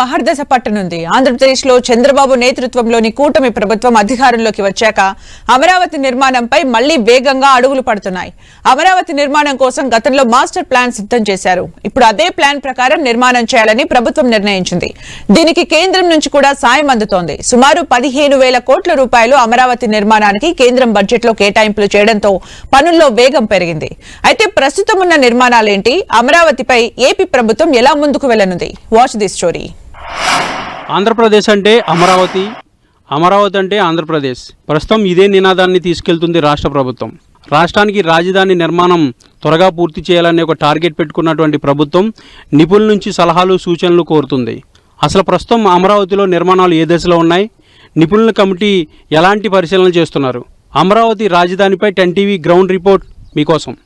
మహర్దశ పట్టనుంది. ఆంధ్రప్రదేశ్లో చంద్రబాబు నేతృత్వంలోని కూటమి ప్రభుత్వం అధికారంలోకి వచ్చాక అమరావతి నిర్మాణంపై మళ్ళీ వేగంగా అడుగులు పడుతున్నాయి. అమరావతి నిర్మాణం కోసం గతంలో మాస్టర్ ప్లాన్ సిద్ధం చేశారు. ఇప్పుడు అదే ప్లాన్ ప్రకారం నిర్మాణం చేయాలని ప్రభుత్వం నిర్ణయించింది. దీనికి కేంద్రం నుంచి కూడా సాయం అందుతోంది. సుమారు పదిహేను వేల కోట్ల రూపాయలు అమరావతి నిర్మాణానికి కేంద్రం బడ్జెట్లో కేటాయింపులు చేయడంతో పనుల్లో వేగం పెరిగింది. అయితే ప్రస్తుతం ఉన్న నిర్మాణాలేంటి? అమరావతిపై ఏపీ ప్రభుత్వం ఎలా ముందుకు వెళ్ళనుంది వాచ్ ది స్టోరీ. ఆంధ్రప్రదేశ్ అంటే అమరావతి అమరావతి అంటే ఆంధ్రప్రదేశ్. ప్రస్తుతం ఇదే నినాదాన్ని తీసుకెళ్తుంది రాష్ట్ర ప్రభుత్వం. రాష్ట్రానికి రాజధాని నిర్మాణం త్వరగా పూర్తి చేయాలనే ఒక టార్గెట్ పెట్టుకున్నటువంటి ప్రభుత్వం నిపుణుల నుంచి సలహాలు సూచనలు కోరుతుంది. అసలు ప్రస్తుతం అమరావతిలో నిర్మాణాలు ఏ దశలో ఉన్నాయి? నిపుణుల కమిటీ ఎలాంటి పరిశీలన చేస్తున్నారు? అమరావతి రాజధానిపై టెన్ టీవీ గ్రౌండ్ రిపోర్ట్ మీకోసం.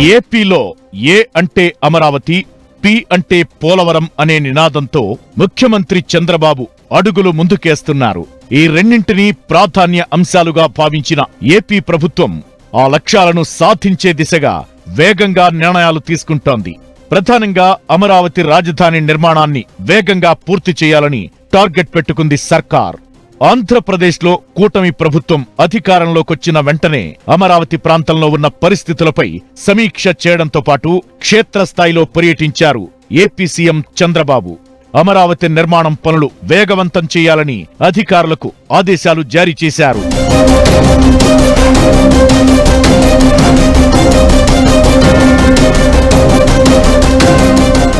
ఏపీలో ఏ అంటే అమరావతి పి అంటే పోలవరం అనే నినాదంతో ముఖ్యమంత్రి చంద్రబాబు అడుగులు ముందుకేస్తున్నారు. ఈ రెండింటినీ ప్రాధాన్య అంశాలుగా భావించిన ఏపీ ప్రభుత్వం ఆ లక్ష్యాలను సాధించే దిశగా వేగంగా నిర్ణయాలు తీసుకుంటోంది. ప్రధానంగా అమరావతి రాజధాని నిర్మాణాన్ని వేగంగా పూర్తి చేయాలని టార్గెట్ పెట్టుకుంది సర్కార్. ఆంధ్రప్రదేశ్లో కూటమి ప్రభుత్వం అధికారంలోకొచ్చిన వెంటనే అమరావతి ప్రాంతంలో ఉన్న పరిస్థితులపై సమీక్ష చేయడంతో పాటు క్షేత్రస్థాయిలో పర్యటించారు ఏపీ సీఎం చంద్రబాబు. అమరావతి నిర్మాణం పనులు వేగవంతం చేయాలని అధికారులకు ఆదేశాలు జారీ చేశారు.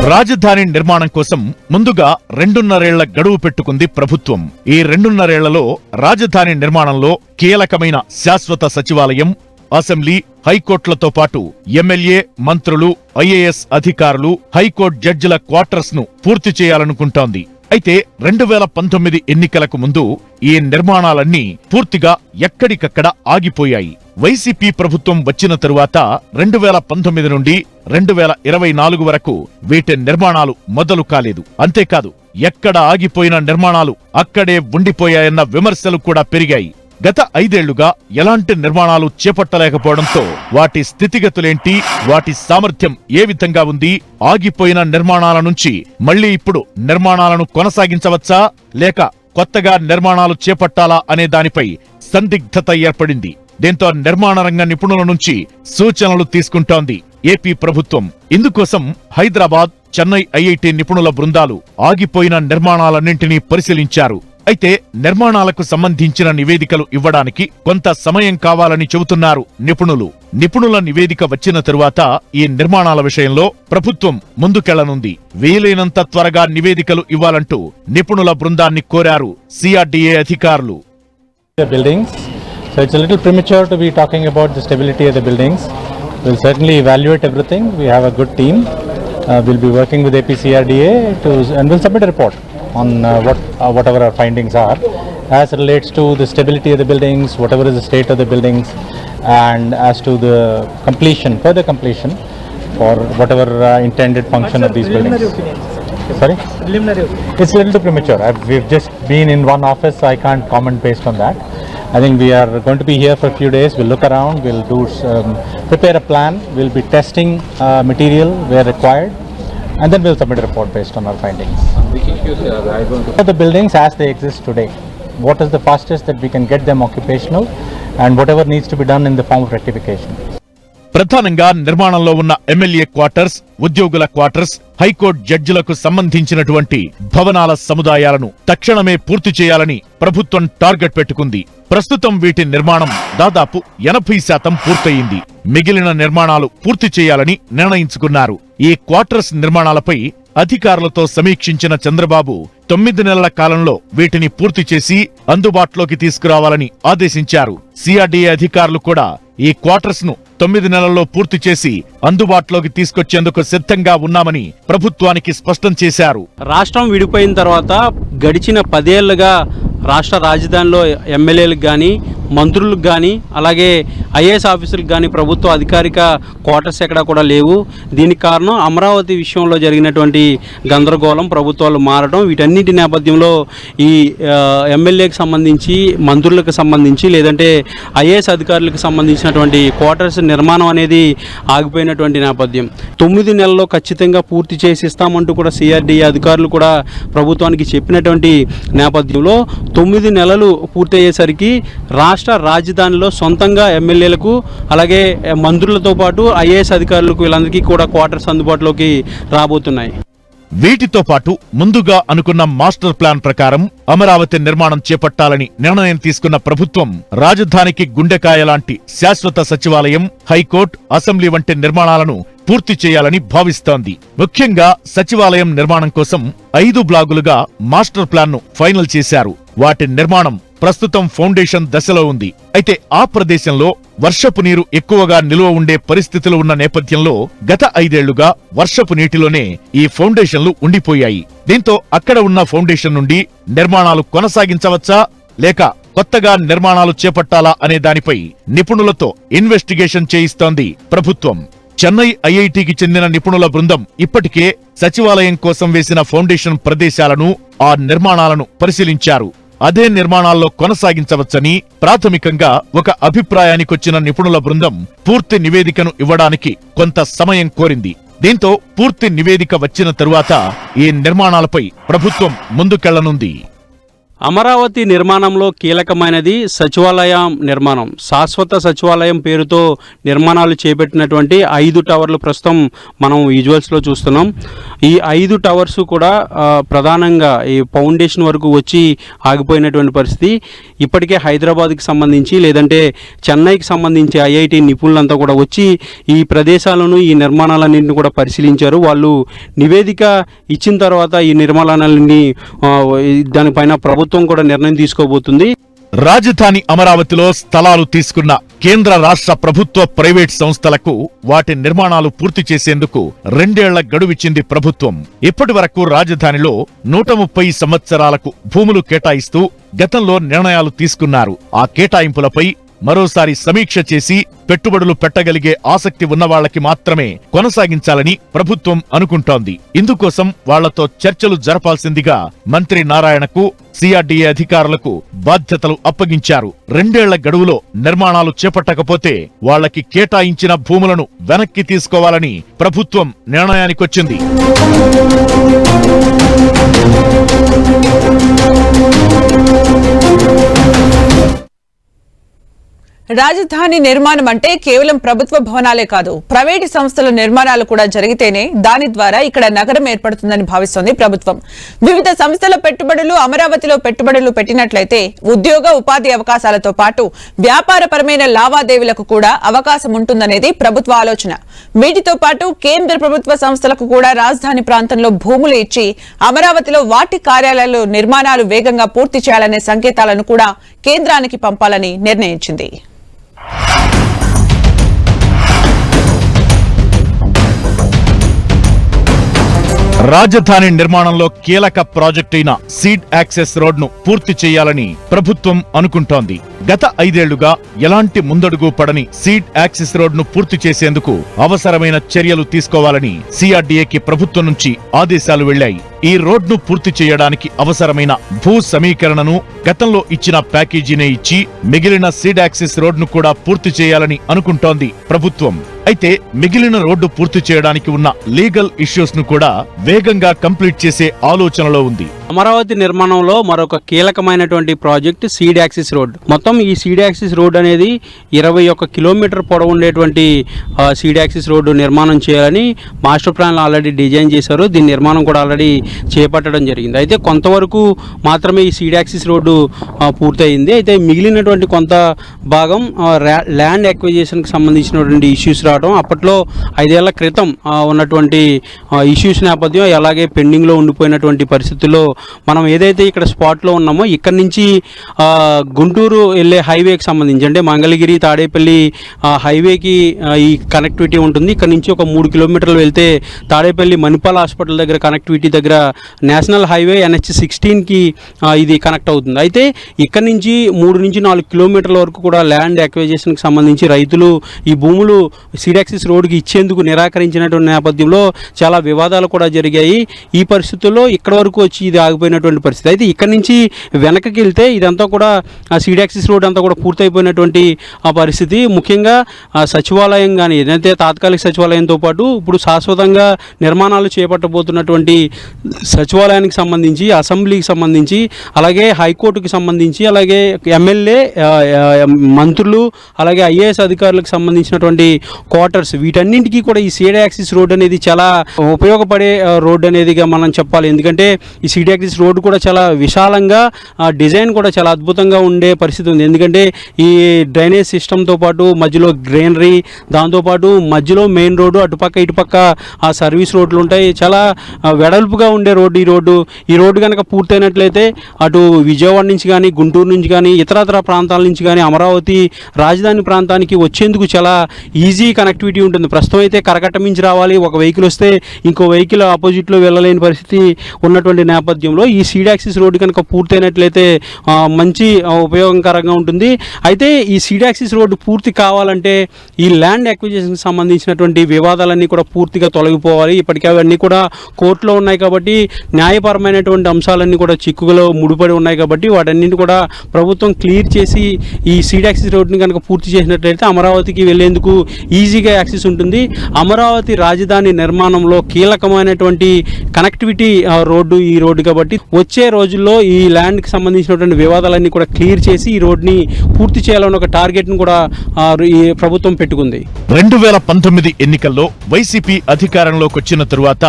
రాజధాని నిర్మాణం కోసం ముందుగా రెండున్నరేళ్ళ గడువు పెట్టుకుంది ప్రభుత్వం. ఈ రెండున్నరేళ్ళలో రాజధాని నిర్మాణంలో కీలకమైన శాశ్వత సచివాలయం అసెంబ్లీ హైకోర్టులతో పాటు ఎమ్మెల్యే మంత్రులు ఐఏఎస్ అధికారులు హైకోర్టు జడ్జిల క్వార్టర్స్ను పూర్తి చేయాలనుకుంటోంది. అయితే రెండు వేల పంతొమ్మిది ఎన్నికలకు ముందు ఈ నిర్మాణాలన్నీ పూర్తిగా ఎక్కడికక్కడ ఆగిపోయాయి. వైసీపీ ప్రభుత్వం వచ్చిన తరువాత రెండు వేల పంతొమ్మిది నుండి రెండు వేల ఇరవై నాలుగు వరకు వీటి నిర్మాణాలు మొదలు కాలేదు. అంతేకాదు ఎక్కడ ఆగిపోయిన నిర్మాణాలు అక్కడే ఉండిపోయాయన్న విమర్శలు కూడా పెరిగాయి. గత ఐదేళ్ళుగా ఎలాంటి నిర్మాణాలు చేపట్టలేకపోవడంతో వాటి స్థితిగతులేంటి వాటి సామర్థ్యం ఏ విధంగా ఉంది ఆగిపోయిన నిర్మాణాల నుంచి మళ్ళీ ఇప్పుడు నిర్మాణాలను కొనసాగించవచ్చా లేక కొత్తగా నిర్మాణాలు చేపట్టాలా అనే దానిపై సందిగ్ధత ఏర్పడింది. దీంతో నిర్మాణ రంగ నిపుణుల నుంచి సూచనలు తీసుకుంటోంది ఏపీ ప్రభుత్వం. ఇందుకోసం హైదరాబాద్ చెన్నై ఐఐటి నిపుణుల బృందాలు ఆగిపోయిన నిర్మాణాలన్నింటినీ పరిశీలించారు. అయితే నిర్మాణాలకు సంబంధించిన నివేదికలు ఇవ్వడానికి కొంత సమయం కావాలని చెబుతున్నారు నిపుణులు నిపుణుల నివేదిక వచ్చిన తరువాత ఈ నిర్మాణాల విషయంలో ప్రభుత్వం ముందుకెళ్ళనుంది వీలైనంత త్వరగా నివేదికలు ఇవ్వాలంటూ నిపుణుల బృందాన్ని కోరారు సిఆర్డీఏ అధికారులు. So it's a little premature to be talking about the stability of the buildings. We'll certainly evaluate everything. We have a good team. Uh, we'll be working with APCRDA to, and we'll submit a report on uh, what uh, whatever our findings are as it relates to the stability of the buildings, whatever is the state of the buildings, and as to the completion, further completion for whatever uh, intended function of these buildings. Sorry? Preliminary It's a little too premature. I've, we've just been in one office, so I can't comment based on that. I think we are going to be here for a few days. We'll look around, we'll do, um, prepare a plan, we'll be testing uh, material where required, and then we'll submit a report based on our findings. The buildings as they exist today, what is the fastest that we can get them occupational, and whatever needs to be done in the form of rectification. ప్రధానంగా నిర్మాణంలో ఉన్న MLA quarters ఉద్యోగుల quarters high court జడ్జిలకు సంబంధించినటువంటి భవనాల సముదాయాలను తక్షణమే పూర్తి చేయాలని ప్రభుత్వం టార్గెట్ పెట్టుకుంది. ప్రస్తుతం వీటి నిర్మాణం దాదాపు ఎనభై శాతం పూర్తయింది. మిగిలిన నిర్మాణాలు పూర్తి చేయాలని నిర్ణయించుకున్నారు. ఈ క్వార్టర్స్ నిర్మాణాలపై అధికారులతో సమీక్షించిన చంద్రబాబు తొమ్మిది నెలల కాలంలో వీటిని పూర్తి చేసి అందుబాటులోకి తీసుకురావాలని ఆదేశించారు. సిఆర్డీఏ అధికారులు కూడా ఈ క్వార్టర్స్ను తొమ్మిది నెలల్లో పూర్తి చేసి అందుబాటులోకి తీసుకొచ్చేందుకు సిద్ధంగా ఉన్నామని ప్రభుత్వానికి స్పష్టం చేశారు. రాష్ట్రం విడిపోయిన తర్వాత గడిచిన పదేళ్ళుగా రాష్ట్ర రాజధానిలో ఎమ్మెల్యేలకు కానీ మంత్రులకు కానీ అలాగే ఐఏఎస్ ఆఫీసులకు కానీ ప్రభుత్వ అధికారిక క్వార్టర్స్ ఎక్కడా కూడా లేవు. దీనికి కారణం అమరావతి విషయంలో జరిగినటువంటి గందరగోళం ప్రభుత్వాలు మారడం వీటన్నిటి నేపథ్యంలో ఈ ఎమ్మెల్యేకి సంబంధించి మంత్రులకు సంబంధించి లేదంటే ఐఏఎస్ అధికారులకు సంబంధించినటువంటి క్వార్టర్స్ నిర్మాణం అనేది ఆగిపోయినటువంటి నేపథ్యం. తొమ్మిది నెలల్లో ఖచ్చితంగా పూర్తి చేసి ఇస్తామంటూ కూడా సిఆర్డీఏ అధికారులు కూడా ప్రభుత్వానికి చెప్పినటువంటి నేపథ్యంలో తొమ్మిది నెలలు పూర్తయ్యేసరికి రాష్ట్ర రాజధానిలో సొంతంగా ఎమ్మెల్యేలకు అలాగే మంత్రులతో పాటు ఐఏఎస్ అధికారులకు వీళ్ళందరికీ కూడా క్వార్టర్స్ అందుబాటులోకి రాబోతున్నాయి. వీటితో పాటు ముందుగా అనుకున్న మాస్టర్ ప్లాన్ ప్రకారం అమరావతి నిర్మాణం చేపట్టాలని నిర్ణయం తీసుకున్న ప్రభుత్వం రాజధానికి గుండెకాయ లాంటి శాశ్వత సచివాలయం హైకోర్టు అసెంబ్లీ వంటి నిర్మాణాలను పూర్తి చేయాలని భావిస్తోంది. ముఖ్యంగా సచివాలయం నిర్మాణం కోసం ఐదు బ్లాగులుగా మాస్టర్ ప్లాన్ను ఫైనల్ చేశారు. వాటి నిర్మాణం ప్రస్తుతం ఫౌండేషన్ దశలో ఉంది. అయితే ఆ ప్రదేశంలో వర్షపు నీరు ఎక్కువగా నిలువ ఉండే పరిస్థితులు ఉన్న నేపథ్యంలో గత ఐదేళ్ళుగా వర్షపు నీటిలోనే ఈ ఫౌండేషన్లు ఉండిపోయాయి. దీంతో అక్కడ ఉన్న ఫౌండేషన్ నుండి నిర్మాణాలు కొనసాగించవచ్చా లేక కొత్తగా నిర్మాణాలు చేపట్టాలా అనే దానిపై నిపుణులతో ఇన్వెస్టిగేషన్ చేయిస్తోంది ప్రభుత్వం. చెన్నై ఐఐటికి చెందిన నిపుణుల బృందం ఇప్పటికే సచివాలయం కోసం వేసిన ఫౌండేషన్ ప్రదేశాలను ఆ నిర్మాణాలను పరిశీలించారు. అదే నిర్మాణాల్లో కొనసాగించవచ్చని ప్రాథమికంగా ఒక అభిప్రాయానికొచ్చిన నిపుణుల బృందం పూర్తి నివేదికను ఇవ్వడానికి కొంత సమయం కోరింది. దీంతో పూర్తి నివేదిక వచ్చిన తరువాత ఈ నిర్మాణాలపై ప్రభుత్వం ముందుకెళ్ళనుంది. అమరావతి నిర్మాణంలో కీలకమైనది సచివాలయం నిర్మాణం. శాశ్వత సచివాలయం పేరుతో నిర్మాణాలు చేపట్టినటువంటి ఐదు టవర్లు ప్రస్తుతం మనం విజువల్స్లో చూస్తున్నాం. ఈ ఐదు టవర్స్ కూడా ప్రధానంగా ఈ ఫౌండేషన్ వరకు వచ్చి ఆగిపోయినటువంటి పరిస్థితి. ఇప్పటికే హైదరాబాద్కి సంబంధించి లేదంటే చెన్నైకి సంబంధించి ఐఐటి నిపుణులంతా కూడా వచ్చి ఈ ప్రదేశాలను ఈ నిర్మాణాలన్నింటిని కూడా పరిశీలించారు. వాళ్ళు నివేదిక ఇచ్చిన తర్వాత ఈ నిర్మాణాలన్నీ దానిపైన ప్రభుత్వం కూడా నిర్ణయం తీసుకోబోతుంది. రాజధాని అమరావతిలో స్థలాలు తీసుకున్న కేంద్ర రాష్ట్ర ప్రభుత్వ ప్రైవేట్ సంస్థలకు వాటి నిర్మాణాలు పూర్తి చేసేందుకు రెండేళ్ళ గడువిచ్చింది ప్రభుత్వం. ఇప్పటి వరకు రాజధానిలో నూట ముప్పై సంవత్సరాలకు భూములు కేటాయిస్తూ గతంలో నిర్ణయాలు తీసుకున్నారు. ఆ కేటాయింపులపై మరోసారి సమీక్ష చేసి పెట్టుబడులు పెట్టగలిగే ఆసక్తి ఉన్న వాళ్ళకి మాత్రమే కొనసాగించాలని ప్రభుత్వం అనుకుంటోంది. ఇందుకోసం వాళ్ళతో చర్చలు జరపాల్సిందిగా మంత్రి నారాయణకు సిఆర్డీఏ అధికారులకు బాధ్యతలు అప్పగించారు. రెండేళ్ళ గడువులో నిర్మాణాలు చేపట్టకపోతే వాళ్ళకి కేటాయించిన భూములను వెనక్కి తీసుకోవాలని ప్రభుత్వం నిర్ణయానికొచ్చింది. రాజధాని నిర్మాణం అంటే కేవలం ప్రభుత్వ భవనాలే కాదు ప్రైవేటు సంస్థల నిర్మాణాలు కూడా జరిగితేనే దాని ద్వారా ఇక్కడ నగరం ఏర్పడుతుందని భావిస్తోంది ప్రభుత్వం. వివిధ సంస్థల పెట్టుబడులు అమరావతిలో పెట్టుబడులు పెట్టినట్లయితే ఉద్యోగ ఉపాధి అవకాశాలతో పాటు వ్యాపారపరమైన లావాదేవీలకు కూడా అవకాశం ఉంటుందనేది ప్రభుత్వ ఆలోచన. వీటితో పాటు కేంద్ర ప్రభుత్వ సంస్థలకు కూడా రాజధాని ప్రాంతంలో భూములు ఇచ్చి అమరావతిలో వాటి కార్యాలయాలు నిర్మాణాలు వేగంగా పూర్తి చేయాలనే సంకేతాలను కూడా కేంద్రానికి పంపాలని నిర్ణయించింది. రాజధాని నిర్మాణంలో కీలక ప్రాజెక్ట్ అయిన సీడ్ యాక్సెస్ రోడ్ను పూర్తి చేయాలని ప్రభుత్వం అనుకుంటోంది. గత ఐదేళ్ళుగా ఎలాంటి ముందడుగు పడని సీడ్ యాక్సెస్ రోడ్ను పూర్తి చేసేందుకు అవసరమైన చర్యలు తీసుకోవాలని సిఆర్డీఏకి ప్రభుత్వం నుంచి ఆదేశాలు వెళ్ళాయి ఈ రోడ్ను పూర్తి చేయడానికి అవసరమైన భూ సమీకరణను గతంలో ఇచ్చిన ప్యాకేజీనే ఇచ్చి మిగిలిన సీడ్ యాక్సెస్ రోడ్ను కూడా పూర్తి చేయాలని అనుకుంటోంది ప్రభుత్వం. అయితే మిగిలిన రోడ్డు పూర్తి చేయడానికి ఉన్న లీగల్ ఇష్యూస్ను కూడా వేగంగా కంప్లీట్ చేసే ఆలోచనలో ఉంది. అమరావతి నిర్మాణంలో మరొక కీలకమైనటువంటి ప్రాజెక్ట్ సీడ్ యాక్సిస్ రోడ్. మొత్తం ఈ సీడ్ యాక్సిస్ రోడ్ అనేది ఇరవై ఒక్క కిలోమీటర్ పొడవు ఉండేటువంటి ఆ, సీడ్ యాక్సిస్ రోడ్డు నిర్మాణం చేయాలని మాస్టర్ ప్లాన్లు ఆల్రెడీ డిజైన్ చేశారు. దీని నిర్మాణం కూడా ఆల్రెడీ చేపట్టడం జరిగింది. అయితే కొంతవరకు మాత్రమే ఈ సీడ్ యాక్సిస్ రోడ్డు పూర్తయింది. అయితే మిగిలినటువంటి కొంత భాగం ల్యాండ్ ఎక్విజేషన్కి సంబంధించినటువంటి ఇష్యూస్ రావడం అప్పట్లో ఐదేళ్ళ క్రితం ఉన్నటువంటి ఇష్యూస్ నేపథ్యం అలాగే పెండింగ్లో ఉండిపోయినటువంటి పరిస్థితుల్లో మనం ఏదైతే ఇక్కడ స్పాట్లో ఉన్నామో ఇక్కడ నుంచి గుంటూరు వెళ్ళే హైవేకి సంబంధించి అంటే మంగళగిరి తాడేపల్లి హైవేకి ఈ కనెక్టివిటీ ఉంటుంది. ఇక్కడ నుంచి ఒక మూడు కిలోమీటర్లు వెళ్తే తాడేపల్లి మణిపాల్ హాస్పిటల్ దగ్గర కనెక్టివిటీ దగ్గర నేషనల్ హైవే ఎన్హెచ్ సిక్స్టీన్కి ఇది కనెక్ట్ అవుతుంది. అయితే ఇక్కడ నుంచి మూడు నుంచి నాలుగు కిలోమీటర్ల వరకు కూడా ల్యాండ్ అక్వైజేషన్కి సంబంధించి రైతులు ఈ భూములు సిడాక్సిస్ రోడ్కి ఇచ్చేందుకు నిరాకరించినటువంటి నేపథ్యంలో చాలా వివాదాలు కూడా జరిగాయి. ఈ పరిస్థితుల్లో ఇక్కడ వరకు వచ్చి ఇది ఆగిపోయినటువంటి పరిస్థితి. అయితే ఇక్కడ నుంచి వెనకకి వెళ్తే ఇదంతా కూడా ఆ సీడాక్సిస్ రోడ్ అంతా కూడా పూర్తయిపోయినటువంటి ఆ పరిస్థితి. ముఖ్యంగా ఆ సచివాలయం కానీ ఏదైతే తాత్కాలిక సచివాలయంతో పాటు ఇప్పుడు శాశ్వతంగా నిర్మాణాలు చేపట్టబోతున్నటువంటి సచివాలయానికి సంబంధించి అసెంబ్లీకి సంబంధించి అలాగే హైకోర్టుకి సంబంధించి అలాగే ఎమ్మెల్యే మంత్రులు అలాగే ఐఏఎస్ అధికారులకు సంబంధించినటువంటి క్వార్టర్స్ వీటన్నింటికీ కూడా ఈ సీడాక్సిస్ రోడ్ అనేది చాలా ఉపయోగపడే రోడ్డు రోడ్ అనేదిగా మనం చెప్పాలి. ఎందుకంటే ఈ సీడ్ దిస్ రోడ్డు కూడా చాలా విశాలంగా ఆ, డిజైన్ కూడా చాలా అద్భుతంగా ఉండే పరిస్థితి ఉంది. ఎందుకంటే ఈ డ్రైనేజ్ సిస్టమ్తో పాటు మధ్యలో గ్రీనరీ దాంతోపాటు మధ్యలో మెయిన్ రోడ్డు అటుపక్క ఇటుపక్క ఆ సర్వీస్ రోడ్లు ఉంటాయి. చాలా వెడల్పుగా ఉండే రోడ్డు ఈ రోడ్డు. ఈ రోడ్డు కనుక పూర్తయినట్లయితే అటు విజయవాడ నుంచి కానీ గుంటూరు నుంచి కానీ ఇతరతర ప్రాంతాల నుంచి కానీ అమరావతి రాజధాని ప్రాంతానికి వచ్చేందుకు చాలా ఈజీ కనెక్టివిటీ ఉంటుంది. ప్రస్తుతం అయితే కరకట్ట మించి రావాలి. ఒక వెహికల్ వస్తే ఇంకో వెహికల్ ఆపోజిట్లో వెళ్ళలేని పరిస్థితి ఉన్నటువంటి నేపథ్యం. నేపథ్యంలో ఈ సీడాక్సిస్ రోడ్డు కనుక పూర్తయినట్లయితే మంచి ఉపయోగకరంగా ఉంటుంది. అయితే ఈ సీడాక్సిస్ రోడ్డు పూర్తి కావాలంటే ఈ ల్యాండ్ అక్విజిషన్కి సంబంధించినటువంటి వివాదాలన్నీ కూడా పూర్తిగా తొలగిపోవాలి. ఇప్పటికే అవన్నీ కూడా కోర్టులో ఉన్నాయి కాబట్టి న్యాయపరమైనటువంటి అంశాలన్నీ కూడా చిక్కులో ముడిపడి ఉన్నాయి కాబట్టి వాటన్నింటి కూడా ప్రభుత్వం క్లియర్ చేసి ఈ సీడాక్సిస్ రోడ్డుని కనుక పూర్తి చేసినట్లయితే అమరావతికి వెళ్ళేందుకు ఈజీగా యాక్సెస్ ఉంటుంది. అమరావతి రాజధాని నిర్మాణంలో కీలకమైనటువంటి కనెక్టివిటీ రోడ్డు ఈ రోడ్డు కాబట్టి వచ్చే రోజుల్లో ఈ ల్యాండ్కి సంబంధించినటువంటి వివాదాలన్నీ కూడా క్లియర్ చేసి ఈ రోడ్ని పూర్తి చేయాలని ఒక టార్గెట్ను కూడా ఈ ప్రభుత్వం పెట్టుకుంది. రెండు వేల పంతొమ్మిది ఎన్నికల్లో వైసీపీ అధికారంలోకి వచ్చిన తరువాత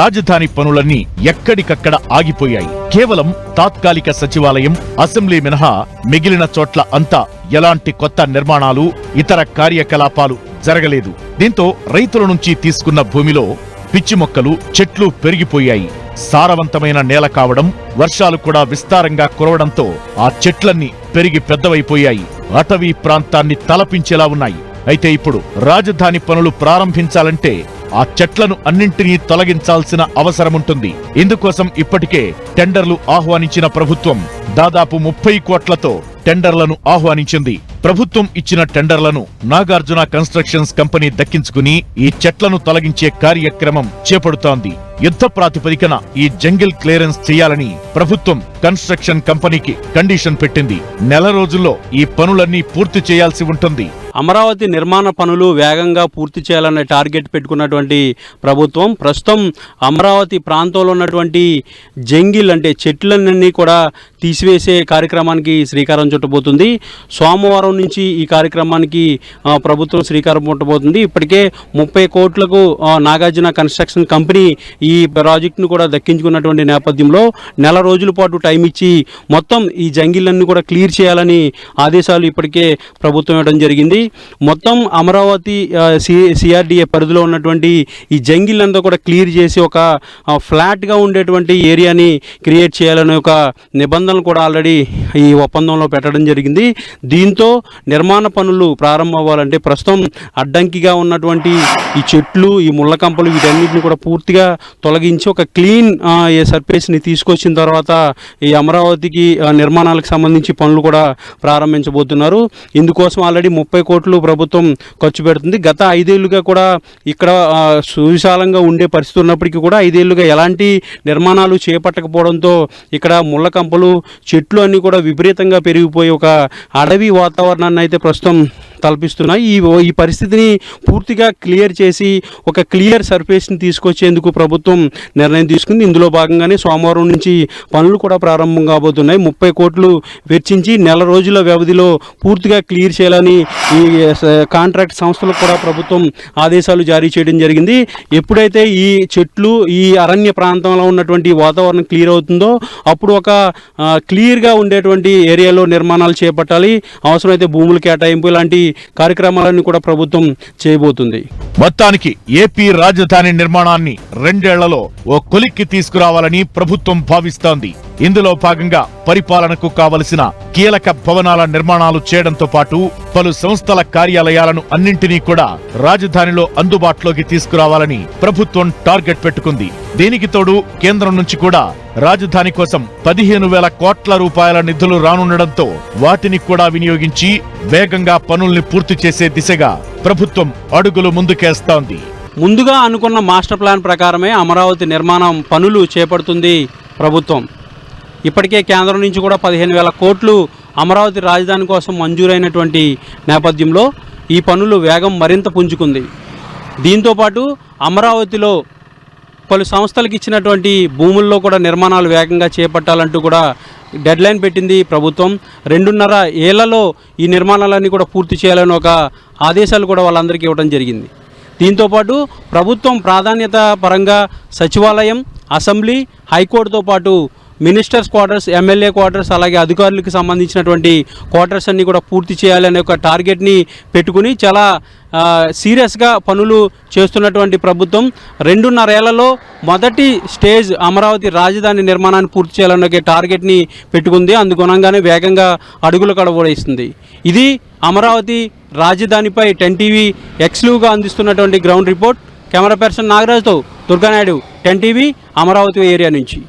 రాజధాని పనులన్నీ ఎక్కడికక్కడ ఆగిపోయాయి. కేవలం తాత్కాలిక సచివాలయం అసెంబ్లీ మినహా మిగిలిన చోట్ల అంతా ఎలాంటి కొత్త నిర్మాణాలు ఇతర కార్యకలాపాలు జరగలేదు. దీంతో రైతుల నుంచి తీసుకున్న భూమిలో పిచ్చి మొక్కలు చెట్లు పెరిగిపోయాయి. సారవంతమైన నేల కావడం వర్షాలు కూడా విస్తారంగా కురవడంతో ఆ చెట్లన్నీ పెరిగి పెద్దవైపోయాయి. అటవీ ప్రాంతాన్ని తలపించేలా ఉన్నాయి. అయితే ఇప్పుడు రాజధాని పనులు ప్రారంభించాలంటే ఆ చెట్లను అన్నింటినీ తొలగించాల్సిన అవసరముంటుంది. ఇందుకోసం ఇప్పటికే టెండర్లు ఆహ్వానించిన ప్రభుత్వం దాదాపు ముప్పై కోట్లతో టెండర్లను ఆహ్వానించింది. ప్రభుత్వం ఇచ్చిన టెండర్లను నాగార్జున కన్స్ట్రక్షన్స్ కంపెనీ దక్కించుకుని ఈ చెట్లను తొలగించే కార్యక్రమం చేపడుతోంది. యుద్ధ ప్రాతిపదికన ఈ జంగిల్ క్లియరెన్స్ చేయాలని ప్రభుత్వం కన్స్ట్రక్షన్ కంపెనీకి కండిషన్ పెట్టింది. నెల రోజుల్లో ఈ పనులన్నీ పూర్తి చేయాల్సి ఉంటుంది. అమరావతి నిర్మాణ పనులు వేగంగా పూర్తి చేయాలనే టార్గెట్ పెట్టుకున్నటువంటి ప్రభుత్వం ప్రస్తుతం అమరావతి ప్రాంతంలో ఉన్నటువంటి జంగిల్ అంటే చెట్లన్నీ కూడా తీసివేసే కార్యక్రమానికి శ్రీకారం చుట్టబోతుంది. సోమవారం నుంచి ఈ కార్యక్రమానికి ప్రభుత్వం శ్రీకారం పుట్టబోతుంది ఇప్పటికే ముప్పై కోట్లకు నాగార్జున కన్స్ట్రక్షన్ కంపెనీ ఈ ప్రాజెక్టును కూడా దక్కించుకున్నటువంటి నేపథ్యంలో నెల రోజుల పాటు టైం ఇచ్చి మొత్తం ఈ జంగిళ్ళన్ని కూడా క్లియర్ చేయాలని ఆదేశాలు ఇప్పటికే ప్రభుత్వం ఇవ్వడం జరిగింది. మొత్తం అమరావతి సి సిఆర్డిఏ పరిధిలో ఉన్నటువంటి ఈ జంగిళ్ళంతా కూడా క్లియర్ చేసి ఒక ఫ్లాట్గా ఉండేటువంటి ఏరియాని క్రియేట్ చేయాలనే ఒక నిబంధనలు కూడా ఆల్రెడీ ఈ ఒప్పందంలో పెట్టడం జరిగింది. దీంతో నిర్మాణ పనులు ప్రారంభం అవ్వాలంటే ప్రస్తుతం అడ్డంకిగా ఉన్నటువంటి ఈ చెట్లు ఈ ముళ్ళ కంపలు వీటన్నిటిని కూడా పూర్తిగా తొలగించి ఒక క్లీన్ సర్ఫేస్ని తీసుకొచ్చిన తర్వాత ఈ అమరావతికి నిర్మాణాలకు సంబంధించి పనులు కూడా ప్రారంభించబోతున్నారు. ఇందుకోసం ఆల్రెడీ ముప్పై కోట్లు ప్రభుత్వం ఖర్చు పెడుతుంది. గత ఐదేళ్ళుగా కూడా ఇక్కడ సువిశాలంగా ఉండే పరిస్థితి ఉన్నప్పటికీ కూడా ఐదేళ్ళుగా ఎలాంటి నిర్మాణాలు చేపట్టకపోవడంతో ఇక్కడ ముళ్ళ కంపలు చెట్లు అన్నీ కూడా విపరీతంగా పెరిగిపోయి ఒక అడవి వాతావరణం వాతావరణాన్ని అయితే ప్రస్తుతం తలపిస్తున్నాయి. ఈ ఈ పరిస్థితిని పూర్తిగా క్లియర్ చేసి ఒక క్లియర్ సర్ఫేస్ని తీసుకొచ్చేందుకు ప్రభుత్వం నిర్ణయం తీసుకుంది. ఇందులో భాగంగానే సోమవారం నుంచి పనులు కూడా ప్రారంభం కాబోతున్నాయి. ముప్పై కోట్లు వెచ్చించి నెల రోజుల వ్యవధిలో పూర్తిగా క్లియర్ చేయాలని ఈ కాంట్రాక్ట్ సంస్థలకు కూడా ప్రభుత్వం ఆదేశాలు జారీ చేయడం జరిగింది. ఎప్పుడైతే ఈ చెట్లు ఈ అరణ్య ప్రాంతంలో ఉన్నటువంటి వాతావరణం క్లియర్ అవుతుందో అప్పుడు ఒక క్లియర్గా ఉండేటువంటి ఏరియాలో నిర్మాణాలు చేపట్టాలి. అవసరమైతే భూములు కేటాయింపు ఇలాంటి కార్యక్రమాలను కూడా ప్రభుత్వం చేయబోతుంది. మొత్తానికి ఏపీ రాజధాని నిర్మాణాన్ని రెండేళ్ళలో ఓ కొలిక్కి తీసుకురావాలని ప్రభుత్వం భావిస్తోంది. ఇందులో భాగంగా పరిపాలనకు కావలసిన కీలక భవనాల నిర్మాణాలు చేయడంతో పాటు పలు సంస్థల కార్యాలయాలను అన్నింటినీ కూడా రాజధానిలో అందుబాటులోకి తీసుకురావాలని ప్రభుత్వం టార్గెట్ పెట్టుకుంది. దీనికి తోడు కేంద్రం నుంచి కూడా రాజధాని కోసం పదిహేను వేల కోట్ల రూపాయల నిధులు రానుండడంతో వాటిని కూడా వినియోగించి వేగంగా పనుల్ని పూర్తి చేసే దిశగా ప్రభుత్వం అడుగులు ముందుకేస్తోంది. ముందుగా అనుకున్న మాస్టర్ ప్లాన్ ప్రకారమే అమరావతి నిర్మాణం పనులు చేపడుతుంది ప్రభుత్వం. ఇప్పటికే కేంద్రం నుంచి కూడా పదిహేను వేల కోట్లు అమరావతి రాజధాని కోసం మంజూరైనటువంటి నేపథ్యంలో ఈ పనులు వేగం మరింత పుంజుకుంది. దీంతోపాటు అమరావతిలో పలు సంస్థలకు ఇచ్చినటువంటి భూముల్లో కూడా నిర్మాణాలు వేగంగా చేపట్టాలంటూ కూడా డెడ్లైన్ పెట్టింది ప్రభుత్వం. రెండున్నర ఏళ్ళలో ఈ నిర్మాణాలన్నీ కూడా పూర్తి చేయాలని ఒక ఆదేశాలు కూడా వాళ్ళందరికీ ఇవ్వడం జరిగింది. దీంతోపాటు ప్రభుత్వం ప్రాధాన్యత పరంగా సచివాలయం అసెంబ్లీ హైకోర్టుతో పాటు మినిస్టర్స్ క్వార్టర్స్ ఎమ్మెల్యే క్వార్టర్స్ అలాగే అధికారులకు సంబంధించినటువంటి క్వార్టర్స్ అన్నీ కూడా పూర్తి చేయాలనే ఒక టార్గెట్ని పెట్టుకుని చాలా సీరియస్గా పనులు చేస్తున్నటువంటి ప్రభుత్వం. రెండున్నరేళ్ళలో మొదటి స్టేజ్ అమరావతి రాజధాని నిర్మాణాన్ని పూర్తి చేయాలనే ఒక టార్గెట్ని పెట్టుకుంది. అందుగుణంగానే వేగంగా అడుగులు కడబోడేస్తుంది ఇది అమరావతి రాజధానిపై టెన్ టీవీ ఎక్స్క్లూవ్గా అందిస్తున్నటువంటి ground report. Camera person నాగరాజుతో Durganaidu ten TV Amaravati area నుంచి.